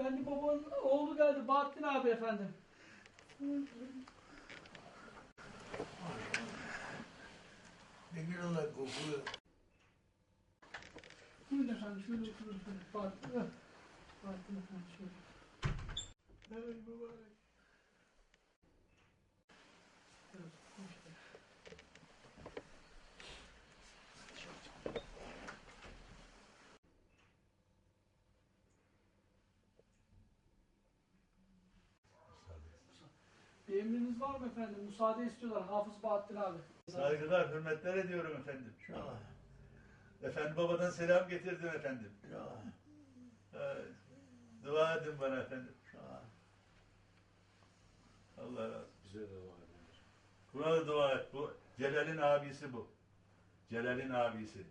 Efendim babanın oğlu geldi Bahattin abi efendim. Ne güzel kokuyor. Buyurun efendim şöyle oturun. Bahattin. Bahattin efendim şöyle. Evet mübarek. Evet. Bir emriniz var mı efendim? Müsaade istiyorlar Hafız Bahattin abi. Saygılar, hürmetler ediyorum efendim. İnşallah. Efendi babadan selam getirdim efendim. İnşallah. Evet. Dua edin bana efendim. İnşallah. Allah razı olsun. Bize de var. Buna da dua et. Bu Celal'in abisi bu. Celal'in abisi.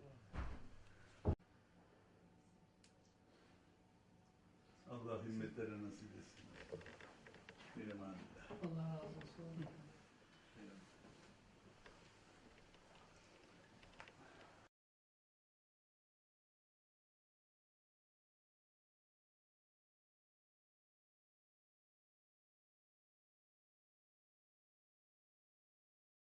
Allah himmetlerine nasip Allah razı olsun.